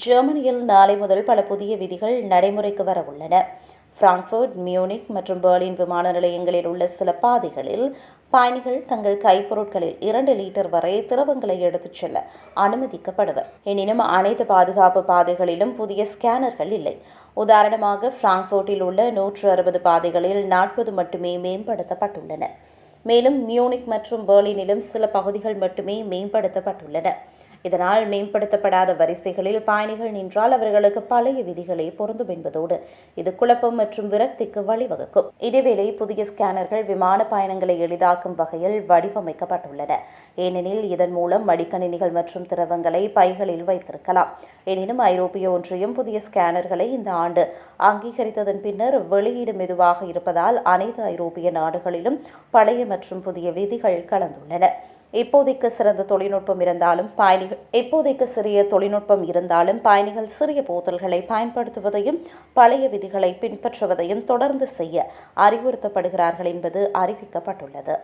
ஜெர்மனியில் நாளை முதல் பல புதிய விதிகள் நடைமுறைக்கு வர உள்ளன. பிராங்க்ஃபர்ட் மியூனிக் மற்றும் பெர்லின் விமான நிலையங்களில் உள்ள சில பாதைகளில் பயணிகள் தங்கள் கைப்பொருட்களில் இரண்டு லிட்டர் வரை திரவங்களை எடுத்துச் செல்ல அனுமதிக்கப்படுவர். எனினும் அனைத்து பாதுகாப்பு பாதைகளிலும் புதிய ஸ்கேனர்கள் இல்லை. உதாரணமாக பிராங்க்ஃபோர்ட்டில் உள்ள நூற்று அறுபது பாதைகளில் நாற்பது மட்டுமே மேம்படுத்தப்பட்டுள்ளன. மேலும் மியூனிக் மற்றும் பெர்லினிலும் சில பகுதிகள் மட்டுமே மேம்படுத்தப்பட்டுள்ளன. இதனால் மேம்படுத்தப்படாத வரிசைகளில் பயணிகள் நின்றால் அவர்களுக்கு பழைய விதிகளே பொருந்தும் என்பதோடு இது குழப்பம் மற்றும் விரக்திக்கு வழிவகுக்கும். இதேவேளை புதிய ஸ்கேனர்கள் விமான பயணங்களை எளிதாக்கும் வகையில் வடிவமைக்கப்பட்டுள்ளன. ஏனெனில் இதன் மூலம் மடிக்கணினிகள் மற்றும் திரவங்களை பைகளில் வைத்திருக்கலாம். எனினும் ஐரோப்பிய ஒன்றியம் புதிய ஸ்கேனர்களை இந்த ஆண்டு அங்கீகரித்ததன் பின்னர் வெளியீடு மெதுவாக இருப்பதால் அனைத்து ஐரோப்பிய நாடுகளிலும் பழைய மற்றும் புதிய விதிகள் கலந்துள்ளன. இப்போதைக்கு சிறந்த தொழில்நுட்பம் இருந்தாலும் பயணிகள் இப்போதைக்கு சிறிய தொழில்நுட்பம் இருந்தாலும் பயணிகள் சிறிய போத்தல்களை பயன்படுத்துவதையும் பழைய விதிகளை பின்பற்றுவதையும் தொடர்ந்து செய்ய அறிவுறுத்தப்படுகிறார்கள் என்பது அறிவிக்கப்பட்டுள்ளது.